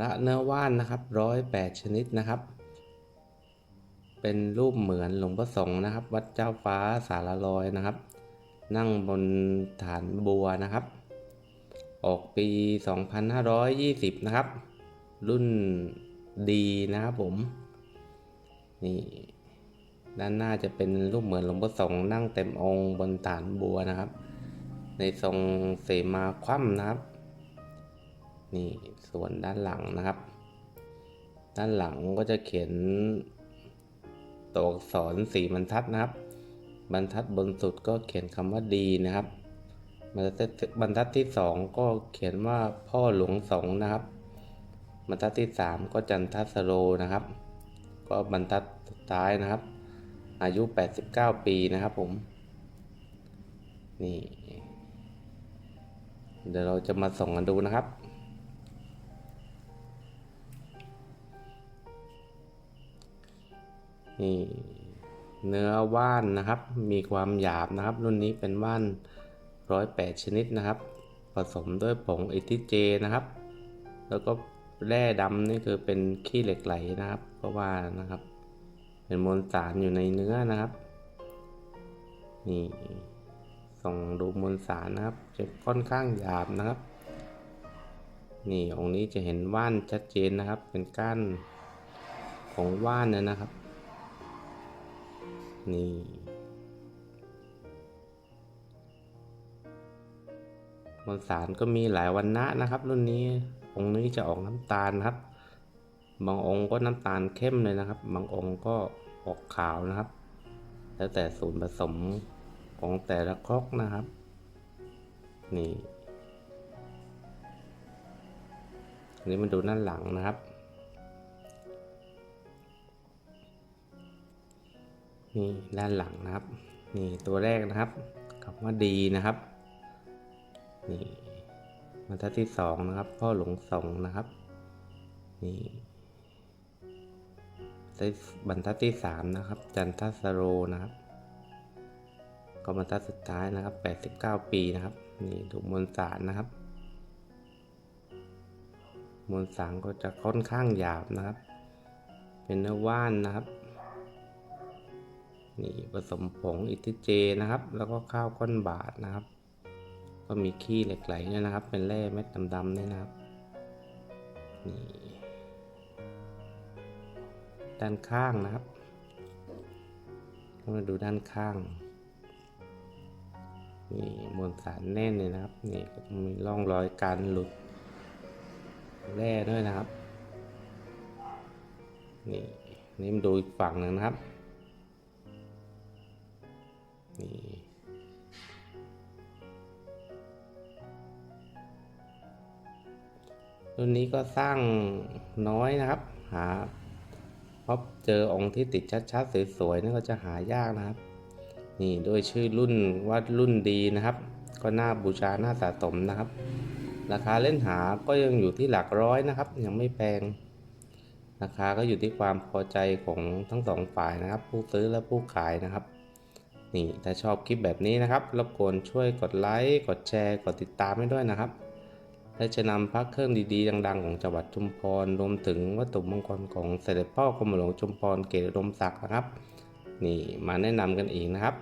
ระเนื้อว่านนะครับร้อยแปดชนิดนะครับ เป็นรูปเหมือนหลวงพ่อสงฆ์นะครับ วัดเจ้าฟ้าสารลอยนะครับ นั่งบนฐานบัวนะครับ ออกปี 2520 นะครับ รุ่นดีนะครับผม นี่ด้านหน้าจะเป็นรูปเหมือนหลวงพ่อสงฆ์นั่งเต็มองค์บนฐานบัวนะครับ ในทรงเสมาคว่ำนะครับ นี่ส่วนด้านหลังนะครับ ด้านหลังก็จะเขียนตัวอักษรสีบรรทัดนะครับ บรรทัดบนสุดก็เขียนคำว่าดีนะครับบรรทัดบรรทัดที่สองก็เขียนว่าพ่อหลวงสงนะครับ บรรทัดที่สามก็จันทัสโรนะครับ ก็บรรทัดสุดท้ายนะครับ อายุ 89 ปีนะครับผม นี่ เดี๋ยวเราจะมาส่องกันดูนะครับ นี่เนื้อว่านนะครับ มีความหยาบนะครับ รุ่นนี้เป็นว่านร้อยแปดชนิดนะครับ ผสมด้วยผงอิทิเจนะครับ แล้วก็แร่ดำนี่คือเป็นขี้เหล็กไหลนะครับเพราะว่านะครับ เป็นมวลสารอยู่ในเนื้อนะครับนี่ส่องดูมวลสารนะครับ จะค่อนข้างหยาบนะครับ นี่องค์นี้จะเห็นว่านชัดเจนนะครับ เป็นก้านของว่านเนี่ยนะครับ นี่ มวลสารก็มีหลายวันนะนะครับ รุ่นนี้ องค์นี้จะออกน้ำตาลครับ บางองค์ก็น้ำตาลเข้มเลยนะครับ บางองค์ก็ออกขาวนะครับ แล้วแต่ส่วนผสมของแต่ละครกนะครับ นี่อันนี้มาดูด้านหลังนะครับ นี่ด้านหลังนะครับ นี่ตัวแรกนะครับคำว่าดีนะครับ นี่บรรทัดที่สองนะครับ พ่อหลวงสงนะครับ นี่บรรทัดที่สามนะครับ จันทัสโรนะครับ ก็บรรทัดสุดท้ายนะครับแปดสิบเก้าปีนะครับ นี่ดูกมวลสารนะครับ มวลสารก็จะค่อนข้างหยาบนะครับ เป็นเนื้อว่านนะครับ นี่ผสมผงอิทิเจนะครับ แล้วก็ข้าวก้นบาทนะครับ ก็มีขี้เหล็กไหลเนี่ยนะครับ เป็นแร่เม็ดดำๆนี่นะครับนี่ด้านข้างนะครับมาดูด้านข้างนี่มวลสารแน่นเลยนะครับนี่ก็จะมีร่องรอยการหลุดแร่ด้วยนะครับ นี่นี่มาดูอีกฝั่งหนึ่งนะครับ นี่รุ่นนี้ก็สร้างน้อยนะครับ หาพบเจอองค์ที่ติดชัดๆสวยๆนี่ก็จะหายากนะครับ นี่ด้วยชื่อรุ่นว่ารุ่นดีนะครับ ก็น่าบูชาน่าสะสมนะครับ ราคาเล่นหาก็ยังอยู่ที่หลักร้อยนะครับ ยังไม่แพงราคาก็อยู่ที่ความพอใจของทั้งสองฝ่ายนะครับ ผู้ซื้อและผู้ขายนะครับ นี่ถ้าชอบคลิปแบบนี้นะครับรบกวนช่วยกดไลค์กดแชร์กดติดตามให้ด้วยนะครับและจะนำพระเครื่องดีๆ ดัง ๆ ของจังหวัดชุมพรรวมถึงวัตถุมงคลของเสด็จพ่อกรมหลวงชุมพรเกตอุดมศักดิ์นะครับ นี่มาแนะนำกันอีกนะครับ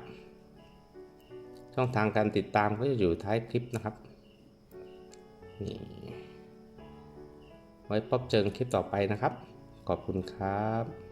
ช่องทางการติดตามก็จะอยู่ท้ายคลิปนะครับนี่ไว้พบเจอคลิปต่อไปนะครับ ขอบคุณครับ